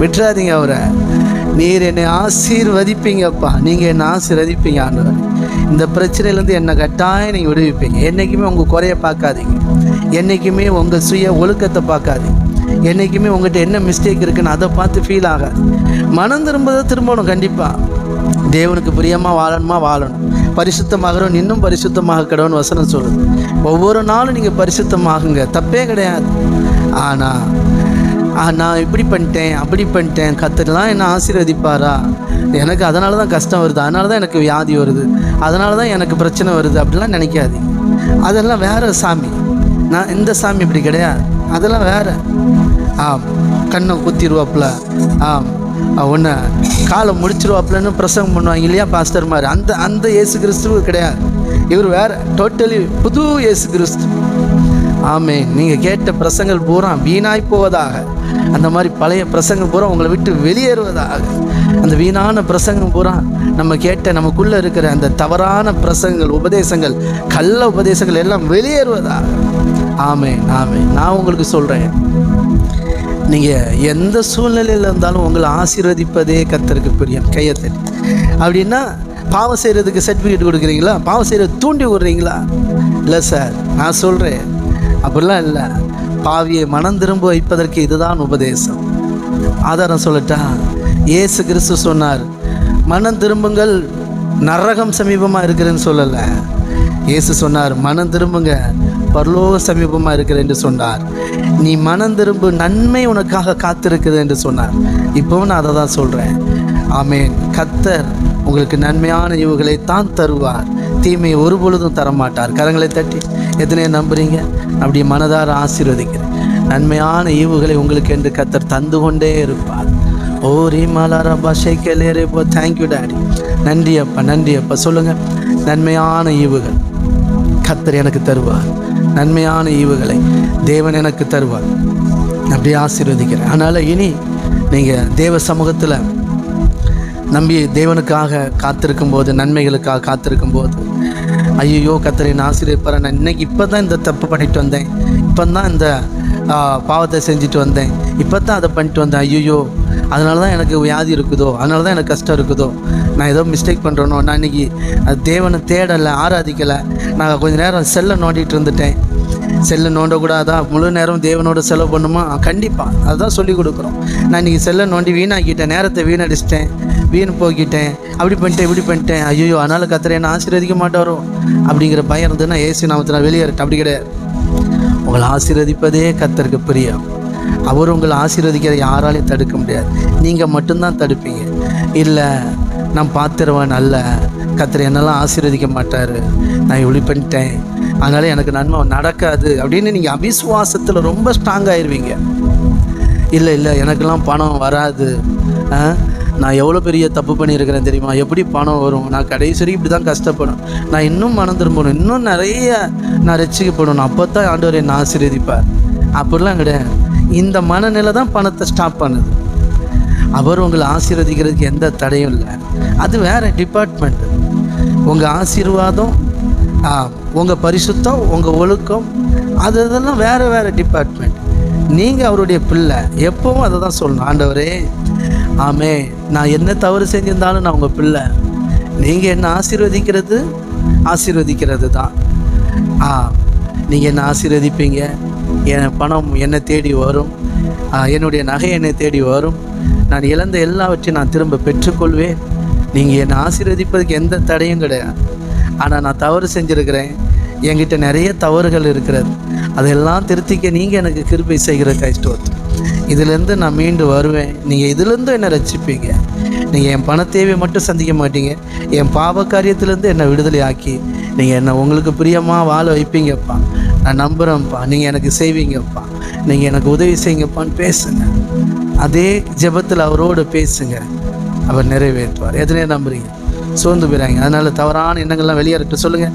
விட்டுறாதீங்க அவரை. நீர் என்னை ஆசீர்வதிப்பீங்கப்பா. நீங்கள் என்னை ஆசீர்வதிப்பீங்க ஆண்டவர். இந்த பிரச்சனையிலேருந்து என்னை கட்டாயம் நீங்கள் விடுவிப்பீங்க. என்றைக்குமே உங்கள் குறைய பார்க்காதீங்க. என்றைக்குமே உங்கள் சுய ஒழுக்கத்தை பார்க்காதீங்க. என்றைக்குமே உங்கள்கிட்ட என்ன மிஸ்டேக் இருக்குன்னு அதை பார்த்து ஃபீல் ஆகாது. மனம் திரும்பதை திரும்பணும் கண்டிப்பாக தேவனுக்கு பிரியமாக வாழணுமா வாழணும். பரிசுத்தமாகிறோம் இன்னும் பரிசுத்தமாக கிடவுன்னு வசனம் சொல்லுது. ஒவ்வொரு நாளும் நீங்கள் பரிசுத்தமாகுங்க. தப்பே கிடையாது. ஆனால் நான் இப்படி பண்ணிட்டேன் அப்படி பண்ணிட்டேன். கத்தரெலாம் என்ன ஆசீர்வதிப்பாரா? எனக்கு அதனால தான் கஷ்டம் வருது. அதனால தான் எனக்கு வியாதி வருது. அதனால தான் எனக்கு பிரச்சனை வருது அப்படிலாம் நினைக்காது. அதெல்லாம் வேற சாமி. நான் இந்த சாமி இப்படி கிடையாது. அதெல்லாம் வேற. ஆம். கண்ணை குத்திடுவாப்புல ஆம். ஒன்று காலை முடிச்சிருவாப்புலன்னு பிரசங்கம் பண்ணுவாங்க இல்லையா பாஸ்டர் மாதிரி. அந்த அந்த இயேசு கிறிஸ்துவ கிடையாது. இவர் வேற. டோட்டலி புது இயேசு கிறிஸ்து. ஆமே நீங்கள் கேட்ட பிரசங்கள் பூரா வீணாய் போவதாக. அந்த மாதிரி பழைய பிரசங்கம் பூரா உங்களை விட்டு வெளியேறுவதாக. அந்த வீணான பிரசங்கம் பூரா நம்ம கேட்ட நமக்குள்ளே இருக்கிற அந்த தவறான பிரசங்கங்கள் உபதேசங்கள் கள்ள உபதேசங்கள் எல்லாம் வெளியேறுவதாக. ஆமே ஆமே நான் உங்களுக்கு சொல்கிறேன் நீங்கள் எந்த சூழ்நிலையில் இருந்தாலும் உங்களை ஆசீர்வதிப்பதே கத்தருக்கு பிரியம். கையத்தை அப்படின்னா பாவம் செய்கிறதுக்கு சர்டிஃபிகேட் கொடுக்குறீங்களா? பாவம் செய்கிறது தூண்டி விடுறீங்களா? இல்லை சார் நான் சொல்கிறேன் அப்படிலாம் இல்லை. பாவியை மனம் திரும்ப வைப்பதற்கு இதுதான் உபதேசம். ஆதாரம் சொல்லட்டா? இயேசு கிறிஸ்து சொன்னார் மனம் திரும்புங்கள் நரகம் சமீபமாக இருக்கிறேன்னு சொல்லலை. இயேசு சொன்னார் மனம் திரும்புங்க பரலோக சமீபமாக இருக்கிறேன் என்று சொன்னார். நீ மனம் திரும்பு நன்மை உனக்காக காத்திருக்குது என்று சொன்னார். இப்போவும் நான் அதை தான் சொல்கிறேன் ஆமேன். கத்தர் உங்களுக்கு நன்மையான இவுகளை தான் தருவார். தீமையை ஒரு பொழுதும் தரமாட்டார். கரங்களை தட்டி எத்தனையோ நம்புறீங்க? அப்படி மனதார ஆசீர்வதிக்கிறேன். நன்மையான ஈவுகளை உங்களுக்கு என்று கத்தர் தந்து கொண்டே இருப்பார். ஓ ரீ மலாரா பாஷை கேலேரே போ. தேங்க்யூ டாடி நன்றி அப்பா நன்றி அப்பா. சொல்லுங்கள் நன்மையான ஈவுகள் கத்தர் எனக்கு தருவார். நன்மையான ஈவுகளை தேவன் எனக்கு தருவார். அப்படியே ஆசீர்வதிக்கிறேன். அதனால் இனி நீங்கள் தேவ சமூகத்தில் நம்பி தேவனுக்காக காத்திருக்கும் போது நன்மைகளுக்காக காத்திருக்கும் போது ஐயோ கத்தரின் ஆசிரியப்பற நான் இன்னைக்கு இப்போ தான் இந்த தப்பு பண்ணிட்டு வந்தேன். இப்போ தான் இந்த பாவத்தை செஞ்சுட்டு வந்தேன். இப்போ தான் அதை பண்ணிட்டு வந்தேன். ஐயோ அதனால தான் எனக்கு வியாதி இருக்குதோ? அதனால தான் எனக்கு கஷ்டம் இருக்குதோ? நான் ஏதோ மிஸ்டேக் பண்ணுறனோ நான் இன்னைக்கு அது தேவனை தேடலை ஆராதிக்கலை. நான் கொஞ்ச நேரம் செல்லை நோண்டிகிட்டு இருந்துட்டேன். செல்லை நோண்டக்கூடாதா? முழு நேரம் தேவனோட செலவு பண்ணுமா? கண்டிப்பாக அதுதான் சொல்லி கொடுக்குறோம். நான் இன்றைக்கி செல்லை நோண்டி வீணாக்கிட்டேன். நேரத்தை வீணடிச்சிட்டேன். வீண் போக்கிட்டேன் அப்படி பண்ணிட்டேன் இப்படி பண்ணிட்டேன். ஐயோ அதனால் கத்துற என்ன ஆசீர்வதிக்க மாட்டாரோ? அப்படிங்கிற பயம் இருந்ததுன்னா ஏசி நாமத்தில் வெளியேறட்டும். அப்படி கிடையாது. உங்களை ஆசீர்வதிப்பதே கத்தருக்கு பிரியம். அவர் உங்களை ஆசீர்வதிக்கிற யாராலையும் தடுக்க முடியாது. நீங்கள் மட்டும்தான் தடுப்பீங்க. இல்லை நான் பார்த்துருவேன் நல்ல கத்தர் என்னெல்லாம் ஆசீர்வதிக்க மாட்டார். நான் இப்படி பண்ணிட்டேன். அதனால் எனக்கு நன்மை நடக்காது. அப்படின்னு நீங்கள் அவிசுவாசத்தில் ரொம்ப ஸ்ட்ராங் ஆயிடுவீங்க இல்லை இல்லை எனக்கெல்லாம் பணம் வராது. ஆ? நான் எவ்வளோ பெரிய தப்பு பண்ணியிருக்கிறேன் தெரியுமா? எப்படி பணம் வரும்? நான் கடைசி வரைக்கும் இப்படி தான் கஷ்டப்படும். நான் இன்னும் மனம் திரும்பணும். இன்னும் நிறைய நான் ரசிக்கப்படணும். அப்போ தான் ஆண்டவர் என்னை ஆசீர்வதிப்பார். அப்படிலாம் கிடையாது. இந்த மனநிலை தான் பணத்தை ஸ்டாப் பண்ணுது. அவர் உங்களை ஆசீர்வதிக்கிறதுக்கு எந்த தடையும் இல்லை. அது வேறு டிபார்ட்மெண்ட் உங்கள் ஆசீர்வாதம் உங்கள் பரிசுத்தம் உங்கள் ஒழுக்கம் அது இதெல்லாம் வேறு வேறு டிபார்ட்மெண்ட் நீங்கள் அவருடைய பிள்ளை. எப்பவும் அதை தான் சொல்லணும். ஆண்டவரே ஆமே நான் என்ன தவறு செஞ்சிருந்தாலும் நான் உங்கள் பிள்ளை. நீங்கள் என்ன ஆசீர்வதிக்கிறது? ஆசீர்வதிக்கிறது தான் ஆ நீங்கள் என்ன ஆசீர்வதிப்பீங்க? என் பணம் என்னை தேடி வரும். என்னுடைய நகை என்னை தேடி வரும். நான் இழந்த எல்லாவற்றையும் நான் திரும்ப பெற்றுக்கொள்வேன். நீங்கள் என்னை ஆசீர்வதிப்பதுக்கு எந்த தடையும் கிடையாது. ஆனால் நான் தவறு செஞ்சுருக்கிறேன். என்கிட்ட நிறைய தவறுகள் இருக்கிறது. அதெல்லாம் திருத்திக்க நீங்கள் எனக்கு கிருபை செய்கிற கைஸ்டோத்து இதுலேருந்து நான் மீண்டு வருவேன். நீங்கள் இதுலேருந்து என்னை ரசிப்பீங்க நீங்கள் என் பண தேவையை மட்டும் சந்திக்க மாட்டீங்க. என் பாவ காரியத்திலேருந்து என்னை விடுதலை ஆக்கி நீங்கள் என்னை உங்களுக்கு பிரியமாக வாழ வைப்பீங்கப்பா. நான் நம்புகிறேன்ப்பா நீங்கள் எனக்கு செய்வீங்கப்பா. நீங்கள் எனக்கு உதவி செய்யுங்கப்பான்னு பேசுங்க. அதே ஜெபத்தில் அவரோடு பேசுங்க. அவர் நிறைவேற்றுவார். எதனையே நம்புறீங்க? சோர்ந்து போயிறாங்க. அதனால் தவறான எண்ணங்கள்லாம் வெளியேறட்டும் சொல்லுங்கள்